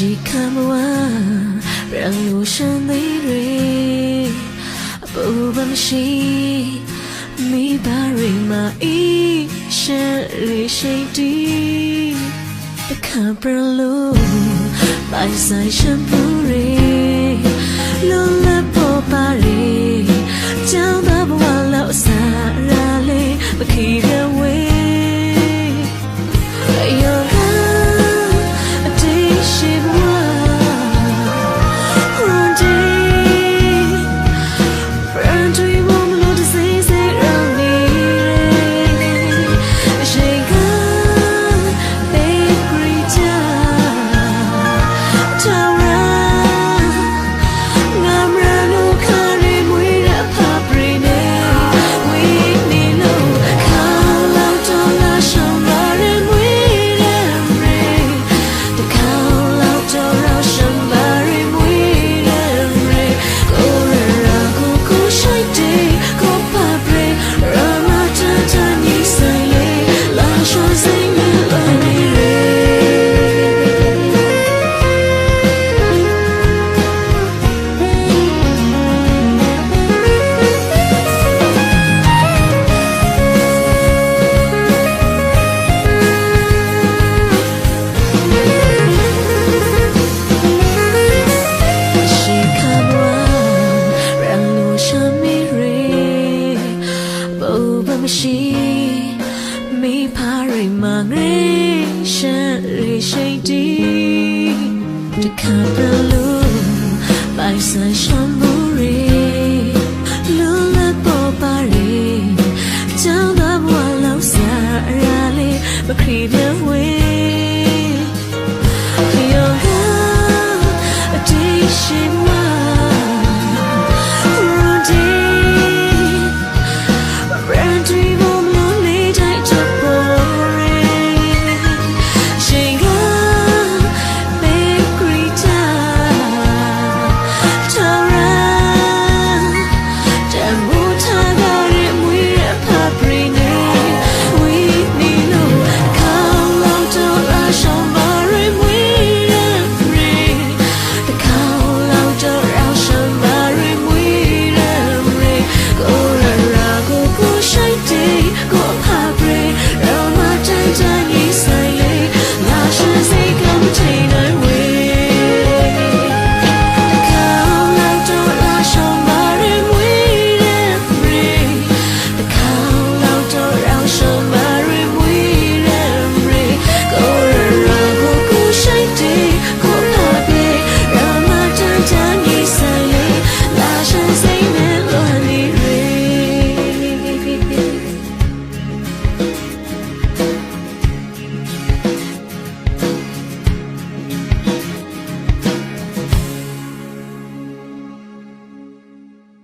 集看不完，让无声的泪不放弃。你把瑞玛一些泪水滴，卡布鲁白塞山普里。 ရှိမိဖားရိမငရေရှန်ရေရှိတီတခါပလို့ပိုင်ဆိုင်ရှမ်းဘူရေလူလက်ပေါ်ပါရေကျောင်းသားဘဝလောက်စားရလေးမခရီးပြန်ဝေး